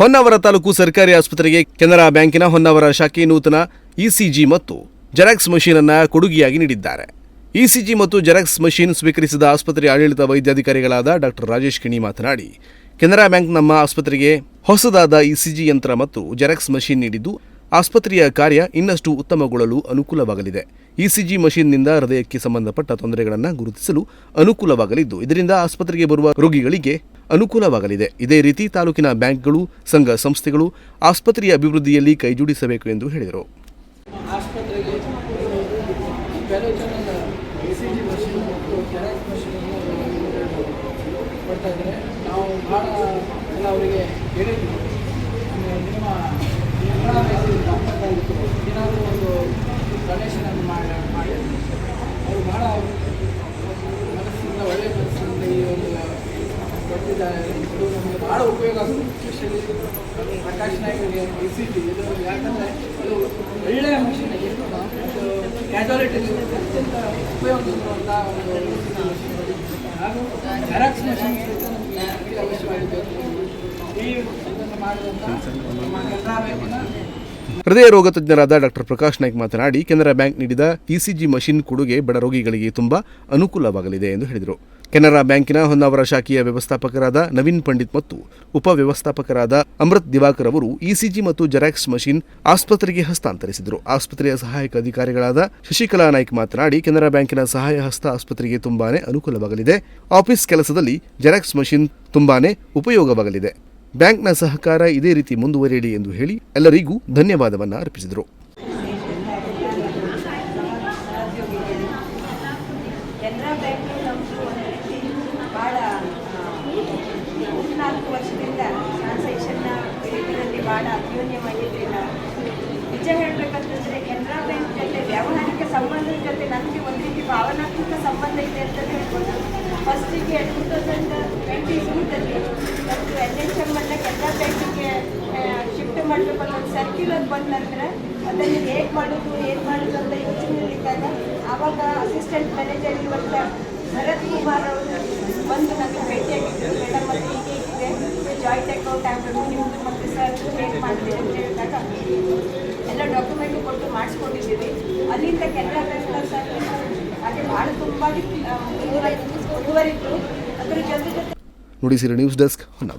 ಹೊನ್ನಾವರ ತಾಲೂಕು ಸರ್ಕಾರಿ ಆಸ್ಪತ್ರೆಗೆ ಕೆನರಾ ಬ್ಯಾಂಕಿನ ಹೊನ್ನಾವರ ಶಾಖೆ ನೂತನ ಇಸಿಜಿ ಮತ್ತು ಜೆರಾಕ್ಸ್ ಮಷೀನ್ ಅನ್ನು ಕೊಡುಗೆಯಾಗಿ ನೀಡಿದ್ದಾರೆ. ಇಸಿಜಿ ಮತ್ತು ಜೆರಾಕ್ಸ್ ಮಷೀನ್ ಸ್ವೀಕರಿಸಿದ ಆಸ್ಪತ್ರೆ ಆಡಳಿತ ವೈದ್ಯಾಧಿಕಾರಿಗಳಾದ ಡಾಕ್ಟರ್ ರಾಜೇಶ್ ಕಿಣಿ ಮಾತನಾಡಿ, ಕೆನರಾ ಬ್ಯಾಂಕ್ ನಮ್ಮ ಆಸ್ಪತ್ರೆಗೆ ಹೊಸದಾದ ಇಸಿಜಿ ಯಂತ್ರ ಮತ್ತು ಜೆರಾಕ್ಸ್ ಮಷೀನ್ ನೀಡಿದ್ದು, ಆಸ್ಪತ್ರೆಯ ಕಾರ್ಯ ಇನ್ನಷ್ಟು ಉತ್ತಮಗೊಳ್ಳಲು ಅನುಕೂಲವಾಗಲಿದೆ. ಇಸಿಜಿ ಮಷೀನ್ನಿಂದ ಹೃದಯಕ್ಕೆ ಸಂಬಂಧಪಟ್ಟ ತೊಂದರೆಗಳನ್ನು ಗುರುತಿಸಲು ಅನುಕೂಲವಾಗಲಿದ್ದು, ಇದರಿಂದ ಆಸ್ಪತ್ರೆಗೆ ಬರುವ ರೋಗಿಗಳಿಗೆ ಅನುಕೂಲವಾಗಲಿದೆ. ಇದೇ ರೀತಿ ತಾಲೂಕಿನ ಬ್ಯಾಂಕ್ಗಳು ಸಂಘ ಸಂಸ್ಥೆಗಳು ಆಸ್ಪತ್ರೆಯ ಅಭಿವೃದ್ಧಿಯಲ್ಲಿ ಕೈಜೋಡಿಸಬೇಕು ಎಂದು ಹೇಳಿದರು. ಅವರಿಗೆ ಕೆಲವು ಜನ ಎ ಸಿ ಜಿ ಮಷೀನ್ ಮತ್ತು ಜೆರಾಕ್ಸ್ ಮಷೀನನ್ನು ಕೊಡ್ತಾ ಇದ್ದಾರೆ ನಾವು ಭಾಳ ಎಲ್ಲ ಅವರಿಗೆ ಹೇಳಿದ್ವಿ ನೀವು ನಿಮ್ಮ ಕನ್ನಡ ಬೇಸಿಸ್ ಡಾಕ್ಟರ್ಗಳಿತ್ತು ಏನಾದರೂ ಒಂದು ಡೊನೇಷನನ್ನು ಮಾಡಿ ಮಾಡಿ ಅವರು ಭಾಳ ಮನಸ್ಸಿಂದ ಒಳ್ಳೆಯ ಮನಸ್ಸಿನಿಂದ ಈ ಒಂದು ಕೊಡ್ತಿದ್ದಾರೆ ಇದು ನಮಗೆ ಭಾಳ ಉಪಯೋಗ ಆಗುತ್ತೆ. Prakash Nayak A C T ಇದು ಯಾಕಂದರೆ ಇದು ಒಳ್ಳೆಯ ಮಿಷನ್ ಇದು ಕ್ಯಾಜುಯಾಲಿಟಿ ಅತ್ಯಂತ ಉಪಯೋಗ ಇರುವಂಥ ಒಂದು. ಹಾಗೂ ಜೆರಾಕ್ಸ್ ಮಷೀನ್ ನಮಗೆ ಅವಶ್ಯವಾಗಿದೆ ಈ ಇದನ್ನು ಹೃದಯ ರೋಗ ತಜ್ಞರಾದ ಡಾಕ್ಟರ್ ಪ್ರಕಾಶ್ ನಾಯ್ಕ್ ಮಾತನಾಡಿ, ಕೆನರಾ ಬ್ಯಾಂಕ್ ನೀಡಿದ ಇಸಿಜಿ ಮಷಿನ್ ಕೊಡುಗೆ ಬಡ ರೋಗಿಗಳಿಗೆ ತುಂಬಾ ಅನುಕೂಲವಾಗಲಿದೆ ಎಂದು ಹೇಳಿದರು. ಕೆನರಾ ಬ್ಯಾಂಕಿನ ಹೊನ್ನಾವರ ಶಾಖೆಯ ವ್ಯವಸ್ಥಾಪಕರಾದ ನವೀನ್ ಪಂಡಿತ್ ಮತ್ತು ಉಪವ್ಯವಸ್ಥಾಪಕರಾದ ಅಮೃತ್ ದಿವಾಕರ್ ಅವರು ಇಸಿಜಿ ಮತ್ತು ಜೆರಾಕ್ಸ್ ಮಷಿನ್ ಆಸ್ಪತ್ರೆಗೆ ಹಸ್ತಾಂತರಿಸಿದರು. ಆಸ್ಪತ್ರೆಯ ಸಹಾಯಕ ಅಧಿಕಾರಿಗಳಾದ ಶಶಿಕಲಾ ನಾಯ್ಕ್ ಮಾತನಾಡಿ, ಕೆನರಾ ಬ್ಯಾಂಕಿನ ಸಹಾಯ ಹಸ್ತ ಆಸ್ಪತ್ರೆಗೆ ತುಂಬಾನೇ ಅನುಕೂಲವಾಗಲಿದೆ. ಆಫೀಸ್ ಕೆಲಸದಲ್ಲಿ ಜೆರಾಕ್ಸ್ ಮಷಿನ್ ತುಂಬಾನೇ ಉಪಯೋಗವಾಗಲಿದೆ. ಬ್ಯಾಂಕ್ನ ಸಹಕಾರ ಇದೇ ರೀತಿ ಮುಂದುವರಿಯಲಿ ಎಂದು ಹೇಳಿ ಎಲ್ಲರಿಗೂ ಧನ್ಯವಾದವನ್ನು ಅರ್ಪಿಸಿದರು. ಕೆನರಾ ಭಾಳ ಮೂರ್ನಾಲ್ಕು ವರ್ಷದಿಂದ ಟ್ರಾನ್ಸಾಕ್ಷನ್ನ ಇದರಲ್ಲಿ ಭಾಳ ಅನ್ಯೋನ್ಯವಾಗಿರಲಿಲ್ಲ. ನಿಜ ಹೇಳಬೇಕಂತಂದರೆ ಕೆನರಾ ಬ್ಯಾಂಕ್ ಜೊತೆ ವ್ಯಾವಹಾರಿಕ ಸಂಬಂಧದ ಜೊತೆ ನನಗೆ ಒಂದು ರೀತಿ ಭಾವನಾತ್ಮಕ ಸಂಬಂಧ ಇದೆ ಅಂತ ಹೇಳ್ಬೋದು. ಫಸ್ಟಿಗೆ ಟೂ ತೌಸಂಡ್ ಟ್ವೆಂಟಿ ಟೂದಲ್ಲಿ ಮತ್ತು ಎನ್ ಎಚ್ ಎಂ ಅನ್ನ ಕೆನರಾ ಬ್ಯಾಂಕಿಗೆ ಶಿಫ್ಟ್ ಮಾಡಬೇಕು ಅಂತ ಒಂದು ಸರ್ಕ್ಯುಲರ್ ಬಂದ ನಂತರ ಅದನ್ನು ಹೇಗೆ ಮಾಡೋದು, ಏನು ಮಾಡೋದು ಅಂತ ಯೋಚನೆಯಲ್ಲಿದ್ದಾಗ ಆವಾಗ ಅಸಿಸ್ಟೆಂಟ್ ಮ್ಯಾನೇಜರ್ ಇರುವಂಥ ಭರತ್ ಕುಮಾರ್ ಅವರು ಬಂದು ನನಗೆ ಭೇಟಿಯಾಗಿದ್ದರು ಮೇಡಮ್ ಮತ್ತು ಹೀಗೆ ಇದೆ ಜಾಯಿಂಟ್ ಅಕೌಂಟ್ ಆಗಬೇಕು ನಿಮ್ಮದು ಮತ್ತು ಸರ್ ಹೇಗೆ ಅಂತ ಹೇಳಿದಾಗ ಎಲ್ಲ ಡಾಕ್ಯುಮೆಂಟು ಕೊಟ್ಟು ಮಾಡಿಸ್ಕೊಂಡಿದ್ದೀವಿ ಅಲ್ಲಿಂದ ಕೆನರಾ ಸರ್ ಭಾಳ ತುಂಬ ಮುಂದುವರಿತು ಅದ್ರ ಜೊತೆ ನೋಡಿ ನುಡಿಸಿರಿ ನ್ಯೂಸ್ ಡೆಸ್ಕ್ ಹೊನ್ನಾವರ